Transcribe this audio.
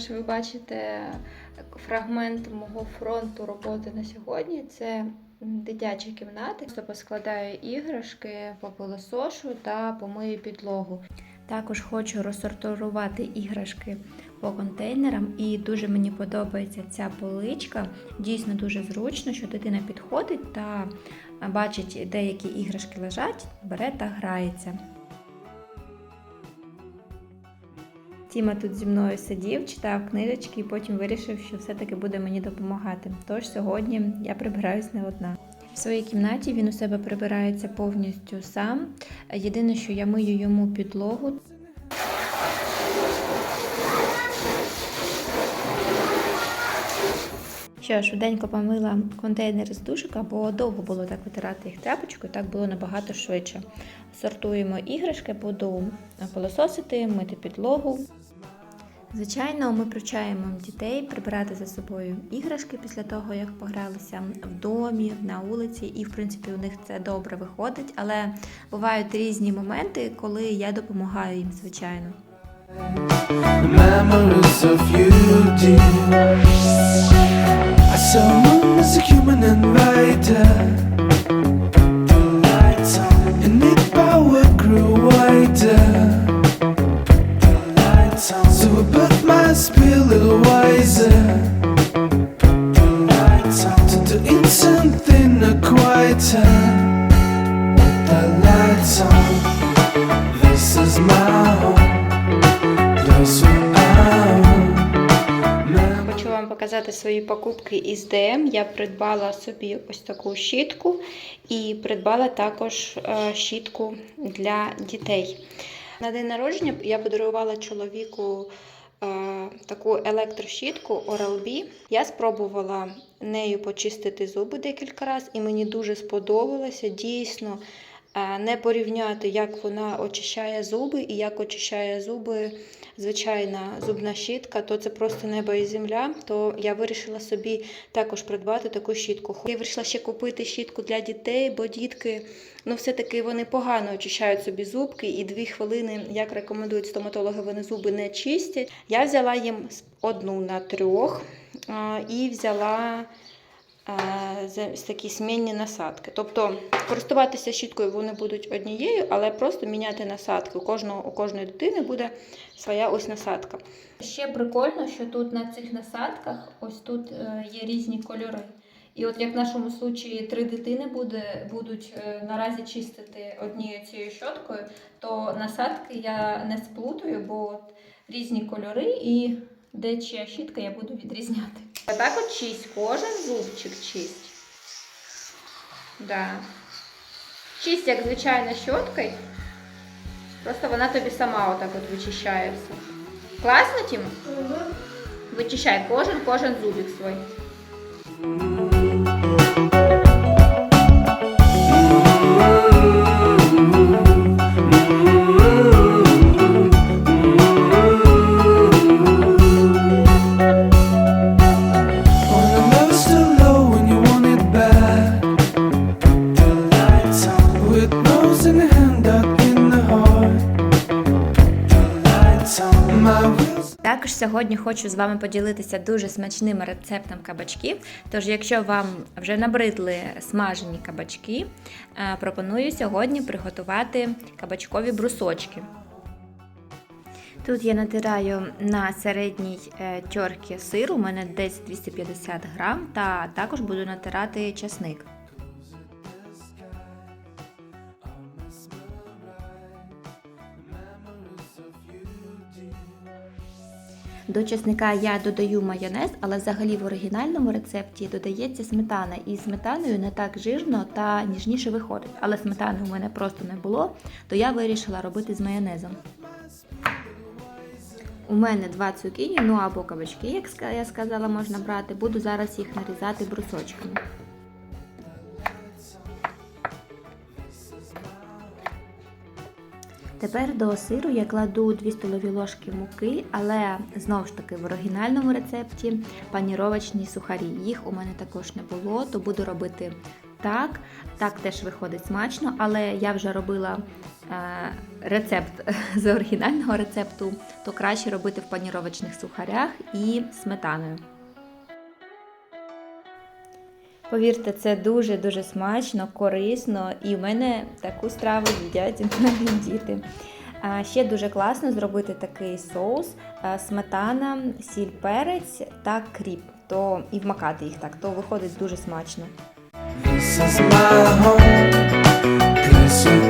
Що ви бачите фрагмент мого фронту роботи на сьогодні. Це дитяча кімната. Просто поскладаю іграшки, попилосошу та помию підлогу. Також хочу розсортувати іграшки по контейнерам, і дуже мені подобається ця поличка. Дійсно дуже зручно, що дитина підходить та бачить, деякі іграшки лежать, бере та грається. Тіма тут зі мною сидів, читав книжечки і потім вирішив, що все-таки буде мені допомагати. Тож сьогодні я прибираюсь не одна. В своїй кімнаті він у себе прибирається повністю сам. Єдине, що я мию йому підлогу. Що, швиденько помила контейнери з душика, бо довго було так витирати їх тряпочкою, так було набагато швидше. Сортуємо іграшки, буду пилососити, мити підлогу. Звичайно, ми привчаємо дітей прибирати за собою іграшки після того, як погралися в домі, на вулиці, і в принципі у них це добре виходить. Але бувають різні моменти, коли я допомагаю їм, звичайно. I saw as a human Хочу вам показати свої покупки із ДМ. Я придбала собі ось таку щітку і придбала також е, щітку для дітей. На день народження я подарувала чоловіку е, таку електрощітку Oral-B. Я спробувала нею почистити зуби декілька разів, і мені дуже сподобалося. Дійсно, не порівняти, як вона очищає зуби і як очищає зуби звичайна зубна щітка, то це просто небо і земля. То я вирішила собі також придбати таку щітку. Я вирішила ще купити щітку для дітей, бо дітки, ну все-таки вони погано очищають собі зубки, і дві хвилини, як рекомендують стоматологи, вони зуби не чистять. Я взяла їм одну на трьох і взяла. Е, такі змінні насадки. Тобто користуватися щіткою вони будуть однією, але просто міняти насадки. У кожного у кожної дитини буде своя ось насадка. Ще прикольно, що тут на цих насадках ось тут е, є різні кольори. І от як в нашому случаї три дитини буде, будуть е, наразі чистити однією цією щоткою, то насадки я не сплутаю, бо от різні кольори і де чия щітка я буду відрізняти. Отак от чисть, кожен зубчик чисть. Да. Чисть, як звичайна щоткою. Просто вона тобі сама отак от вичищає все. Класно, Тім? Вичищай кожен, кожен зубик свій. Також сьогодні хочу з вами поділитися дуже смачним рецептом кабачків. Тож, якщо вам вже набридли смажені кабачки, е, пропоную сьогодні приготувати кабачкові брусочки. Тут я натираю на середній е, тьорки сир, у мене десь 250 грам, та також буду натирати часник. До чесника я додаю майонез, але взагалі в оригінальному рецепті додається сметана. І сметаною не так жирно та ніжніше виходить. Але сметани у мене просто не було, то я вирішила робити з майонезом. У мене два цукіні, ну або кабачки, як я сказала, можна брати. Буду зараз їх нарізати брусочками. Тепер до сиру я кладу 2 столові ложки муки, але знову ж таки в оригінальному рецепті паніровочні сухарі. Їх у мене також не було, то буду робити так, так теж виходить смачно, але я вже робила е, рецепт з оригінального рецепту, то краще робити в паніровочних сухарях і сметаною. Повірте, це дуже-дуже смачно, корисно, і в мене таку страву їдять навіть діти. Ще дуже класно зробити такий соус, сметана, сіль, перець та кріп. То і вмакати їх так, то виходить дуже смачно. This is my home, This without